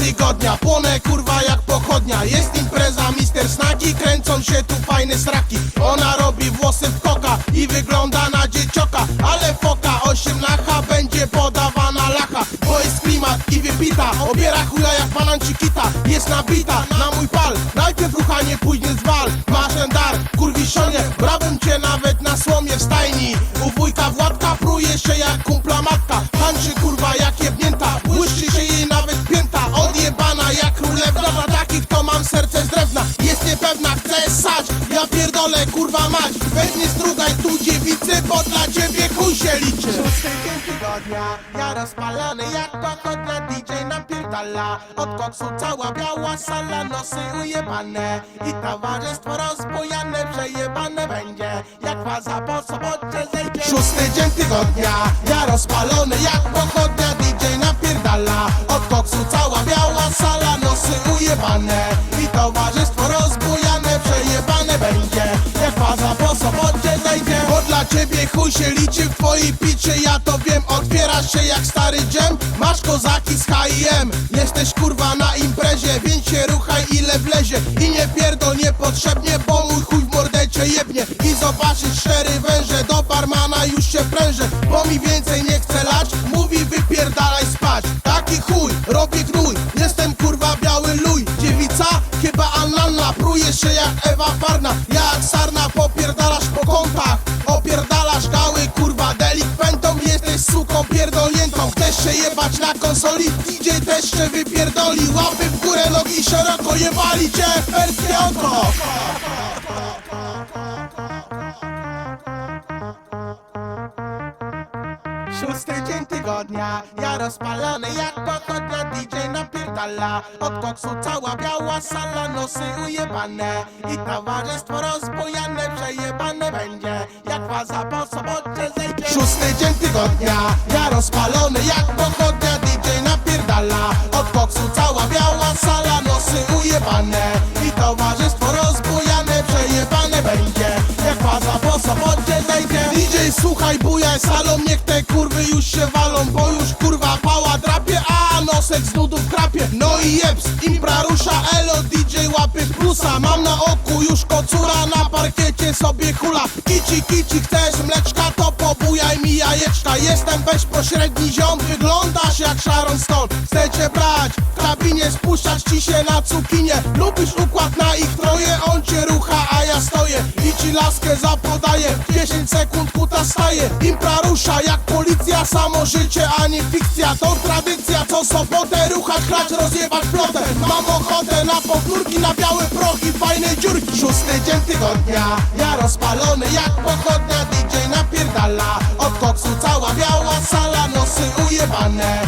tygodnia. Jest impreza, mister snaki Kręcą się tu fajne straki Ona robi włosy w koka I wygląda na dziecioka. Ale foka, osiem lacha Będzie podawana lacha. Bo jest klimat i wypita. Obiera chuja jak pananci kita. Jest nabita na mój pal. Najpierw ruchanie, później zwal. Ten dar, kurwiszonie Brałbym cię nawet na słomie w stajni. U wujka Władka pruje się jak kumpla matka. Tańczy kurwa nie strugaj tu dziewicy Bo dla ciebie chuj się liczy. Szósty dzień tygodnia Ja rozpalany jak pochodnia DJ napierdala. Od koksu cała biała sala Nosy ujebane. I towarzystwo rozbujane Przejebane będzie. Jak faza po sobocie zejdzie. Szósty dzień tygodnia Ja rozpalony jak pochodnia DJ się liczy w twojej piczy Ja to wiem, otwierasz się jak stary dżem. Masz kozaki z H&M Jesteś kurwa na imprezie. Więc się ruchaj ile wlezie. I nie pierdol niepotrzebnie Bo mój chuj w mordę cię jebnie. I zobaczysz cztery węże Do barmana już się prężę. Bo mi więcej nie chce lać. Mówi wypierdalaj spać. Taki chuj, robię gnój. Jestem kurwa biały luj. Dziewica chyba Anna Prujesz się jak Ewa Farna na konsoli DJ się wypierdoli. Łapy w górę, nogi szeroko Jebali cię w perskie oko Szósty dzień tygodnia, ja rozpalony jak pochodnia DJ napierdala. Od koksu cała biała sala, nosy ujebane. I towarzystwo rozbujane, przejebane będzie. Jak faza po sobocie zejdzie. Szósty dzień tygodnia, ja rozpalony jak pochodnia DJ napierdala. Od koksu cała biała sala, nosy ujebane. I towarzystwo rozbujane, przejebane będzie. Jak faza po sobocie zejdzie. DJ słuchaj bujaj salą, niech te już się walą Bo już kurwa pała drapie, a nosek z nudów krapie. No i jeps, impra rusza, elo DJ łapy plusa. Mam na oku już kocura, na parkiecie sobie hula. Kici, kici, chcesz mleczka, to pobujaj mi jajeczka. Jestem bezpośredni ziom, wyglądasz jak Sharon Stone. Chcę cię brać, w kabinie ci się na cukinie. Lubisz układ na ich troje, on cię rucha, a ja stoję. I ci laskę zapodaję, w 10 sekund kuta staje samo życie, a nie fikcja. To tradycja, co sobotę ruchać, chlać, rozjebać flotę Mam ochotę na powtórki, na białe prochy, fajne dziurki. Szósty dzień tygodnia, ja rozpalony jak pochodnia. DJ napierdala Od koksu cała biała sala, nosy ujebane